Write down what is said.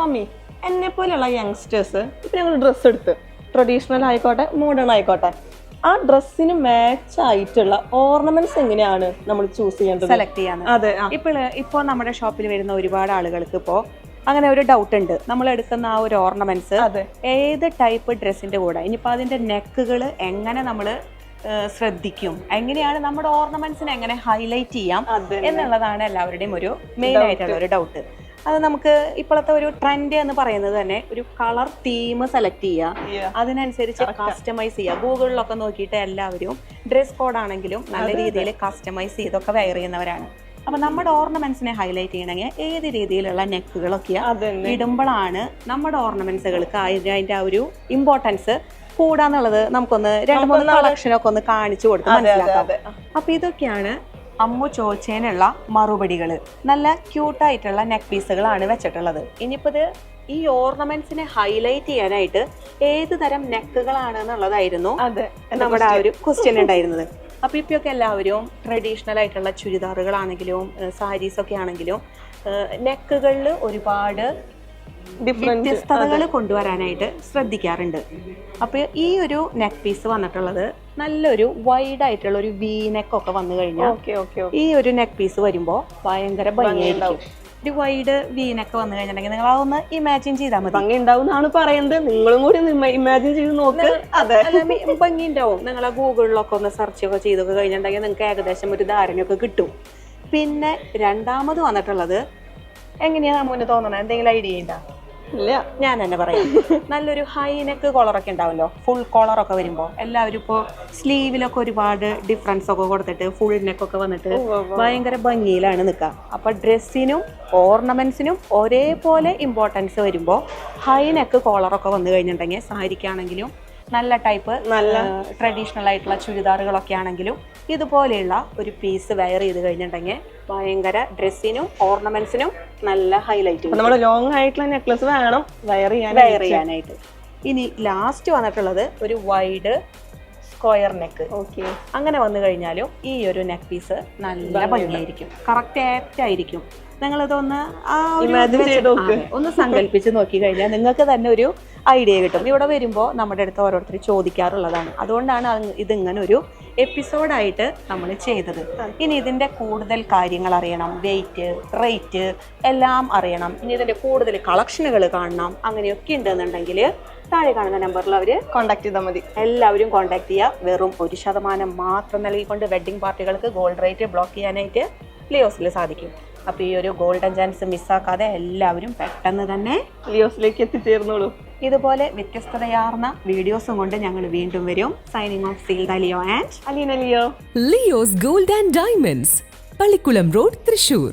Mummy എന്നെ പോലെയുള്ള youngsters ഇപ്പം ഞങ്ങൾ ഡ്രസ്സ് എടുത്ത്. ട്രഡീഷണൽ ആയിക്കോട്ടെ മോഡേൺ ആയിക്കോട്ടെ. ആ ഡ്രസ്സിന് മാച്ച് ആയിട്ടുള്ള ഓർണമെന്റ്സ് എങ്ങനെയാണ് നമ്മൾ ചൂസ് ചെയ്യേണ്ടത്? സെലക്ട് ചെയ്യാൻ അതെ ഇപ്പോൾ ഇപ്പോൾ നമ്മുടെ ഷോപ്പിൽ വരുന്ന ഒരുപാട് ആളുകൾക്ക് ഇപ്പോൾ അങ്ങനെ ഒരു ഡൗട്ട് ഉണ്ട്. നമ്മൾ എടുക്കുന്ന ആ ഒരു ഓർണമെന്റ്സ് ഏത് ടൈപ്പ് ഡ്രസ്സിന്റെ കൂടെ ഇനിയിപ്പോൾ അതിന്റെ നെക്കുകൾ എങ്ങനെ നമ്മൾ ശ്രദ്ധിക്കും? എങ്ങനെയാണ് നമ്മുടെ ഓർണമെന്റ്സിനെ എങ്ങനെ ഹൈലൈറ്റ് ചെയ്യാം എന്നുള്ളതാണ് എല്ലാവരുടെയും ഒരു മെയിൻ ആയിട്ടുള്ള ഒരു ഡൗട്ട് അത് നമുക്ക് ഇപ്പോഴത്തെ ഒരു ട്രെൻഡ് എന്ന് പറയുന്നത് തന്നെ ഒരു കളർ തീം സെലക്ട് ചെയ്യുക. അതിനനുസരിച്ച് കസ്റ്റമൈസ് ചെയ്യുക. ഗൂഗിളിലൊക്കെ നോക്കിയിട്ട് എല്ലാവരും ഡ്രസ് കോഡ് ആണെങ്കിലും നല്ല രീതിയിൽ കസ്റ്റമൈസ് ചെയ്തൊക്കെ വെയർ ചെയ്യുന്നവരാണ്. അപ്പൊ നമ്മുടെ ഓർണമെന്റ്സിനെ ഹൈലൈറ്റ് ചെയ്യണമെങ്കിൽ ഏത് രീതിയിലുള്ള നെക്കുകളൊക്കെയാണ് അതന്നെ. ഇടുമ്പോഴാണ് നമ്മുടെ ഓർണമെന്റ്സുകൾക്ക് അതിന്റെ ആ ഒരു ഇമ്പോർട്ടൻസ് കൂടാന്നുള്ളത് നമുക്കൊന്ന് രണ്ട് മൂന്ന് കളക്ഷനൊക്കെ ഒന്ന് കാണിച്ചു കൊടുത്ത് മനസ്സിലാക്കാം. അപ്പൊ ഇതൊക്കെയാണ് അമ്മു ചോദിച്ചതിനുള്ള മറുപടികൾ നല്ല ക്യൂട്ടായിട്ടുള്ള നെക്ക് പീസുകളാണ് വെച്ചിട്ടുള്ളത്. ഇനിയിപ്പോൾ ഇത് ഈ ഓർണമെന്റ്സിനെ ഹൈലൈറ്റ് ചെയ്യാനായിട്ട് ഏത് തരം നെക്കുകളാണ് എന്നുള്ളതായിരുന്നു അതെ നമ്മുടെ ആ ഒരു ക്വസ്റ്റ്യൻ ഉണ്ടായിരുന്നത്. അപ്പൊ ഇപ്പൊക്കെ എല്ലാവരും ട്രഡീഷണൽ ആയിട്ടുള്ള ചുരിദാറുകളാണെങ്കിലും സാരീസ് ഒക്കെ ആണെങ്കിലും നെക്കുകളിൽ ഒരുപാട് വ്യത്യസ്തതകൾ കൊണ്ടുവരാനായിട്ട് ശ്രദ്ധിക്കാറുണ്ട്. അപ്പോൾ ഈ ഒരു നെക്ക് പീസ് വന്നിട്ടുള്ളത് നല്ലൊരു വൈഡ് ആയിട്ടുള്ള ഒരു വി നെക്ക് ഒക്കെ വന്നു കഴിഞ്ഞാൽ ഈ ഒരു നെക്ക് പീസ് വരുമ്പോൾ ഭയങ്കര ഭംഗിയായിരിക്കും. ഒരു വൈഡ് വി നെക്ക് വന്നു കഴിഞ്ഞിട്ടുണ്ടെങ്കിൽ നിങ്ങൾ അതൊന്ന് ഇമാജിൻ ചെയ്താൽ മതി. ഭംഗി ഉണ്ടാവും പറയുന്നത് നിങ്ങളും കൂടി ഇമാജിൻ ചെയ്ത് നോക്ക്. അതെ. ഭംഗി ഉണ്ടാവും നിങ്ങൾ ഗൂഗിളിലൊക്കെ ഒന്ന് സെർച്ച് ഒക്കെ ചെയ്തൊക്കെ കഴിഞ്ഞിട്ടുണ്ടെങ്കിൽ നിങ്ങൾക്ക് ഏകദേശം ഒരു ധാരണയൊക്കെ കിട്ടും. പിന്നെ രണ്ടാമത് വന്നിട്ടുള്ളത് എങ്ങനെയാണ് മുന്നേ തോന്നണത് എന്തെങ്കിലും ഐഡിയ ഉണ്ടോ? ഇല്ല ഞാൻ തന്നെ പറയാം. നല്ലൊരു ഹൈനെക്ക് കോളറൊക്കെ ഉണ്ടാവല്ലോ ഫുൾ കോളറൊക്കെ വരുമ്പോൾ എല്ലാവരും ഇപ്പോൾ സ്ലീവിലൊക്കെ ഒരുപാട് ഡിഫറൻസ് ഒക്കെ കൊടുത്തിട്ട് ഫുൾ നെക്കൊക്കെ വന്നിട്ട് ഭയങ്കര ഭംഗിയിലാണ് നിൽക്കുക. അപ്പോൾ ഡ്രസ്സിനും ഓർണമെന്റ്സിനും ഒരേപോലെ ഇമ്പോർട്ടൻസ് വരുമ്പോൾ ഹൈനെക്ക് കോളറൊക്കെ വന്നു കഴിഞ്ഞിട്ടുണ്ടെങ്കിൽ സാരിക്കാണെങ്കിലും നല്ല ടൈപ്പ് നല്ല. ട്രഡീഷണൽ ആയിട്ടുള്ള ചുരിദാറുകളൊക്കെ ആണെങ്കിലും ഇതുപോലെയുള്ള ഒരു പീസ് വെയർ ചെയ്ത് കഴിഞ്ഞിട്ടുണ്ടെങ്കിൽ ഭയങ്കര ഡ്രസ്സിനും ഓർണമെന്റ്സിനും നല്ല ഹൈലൈറ്റ് നമ്മൾ ലോങ് ആയിട്ടുള്ള നെക്ലസ് വേണം വെയർ ചെയ്യാൻ വെയർ ചെയ്യാനായിട്ട്. ഇനി ലാസ്റ്റ് വന്നിട്ടുള്ളത് ഒരു വൈഡ് സ്ക്വയർ നെക്ക് ഓക്കെ അങ്ങനെ വന്നു കഴിഞ്ഞാലും ഈ ഒരു നെക്ക് പീസ് നല്ല ഭംഗിയായിരിക്കും. കറക്റ്റ് ആപ്റ്റ് ആയിരിക്കും. നിങ്ങളിതൊന്ന് ആ ഒരു Imagine ഇത് നോക്ക്. ഒന്ന് സങ്കല്പിച്ച് നോക്കി കഴിഞ്ഞാൽ നിങ്ങൾക്ക് തന്നെ ഒരു ഐഡിയ കിട്ടും. ഇവിടെ വരുമ്പോൾ നമ്മുടെ അടുത്ത് ഓരോരുത്തർ ചോദിക്കാറുള്ളതാണ്. അതുകൊണ്ടാണ് അത് ഇതിങ്ങനെ ഒരു എപ്പിസോഡായിട്ട് നമ്മൾ ചെയ്തത്. ഇനി ഇതിന്റെ കൂടുതൽ കാര്യങ്ങൾ അറിയണം. വെയിറ്റ് റേറ്റ് എല്ലാം അറിയണം. ഇനി ഇതിന്റെ കൂടുതൽ കളക്ഷനുകൾ കാണണം. അങ്ങനെയൊക്കെ ഉണ്ടെന്നുണ്ടെങ്കിൽ താഴെ കാണുന്ന നമ്പറിൽ അവർ കോണ്ടാക്ട് ചെയ്താൽ മതി. എല്ലാവരും കോൺടാക്ട് ചെയ്യുക വെറും ഒരു ശതമാനം മാത്രം നൽകിക്കൊണ്ട് വെഡ്ഡിംഗ് പാർട്ടികൾക്ക് ഗോൾഡ് റേറ്റ് ബ്ലോക്ക് ചെയ്യാനായിട്ട് ലിയോസിൽ സാധിക്കും. അപ്പോൾ ഈ ഒരു ഗോൾഡൻ ചാൻസ് മിസ്സാക്കാതെ എല്ലാവരും പെട്ടെന്ന് തന്നെ ലിയോസിലേക്ക് എത്തിച്ചേർന്നോളൂ. ഇതുപോലെ വ്യത്യസ്തതയാർന്ന വീഡിയോസും കൊണ്ട് ഞങ്ങൾ വീണ്ടും വരും. Signing off സീൽഡ Leo and Aleena Leo. Leo's gold and diamonds Pallikkulam road Thrissur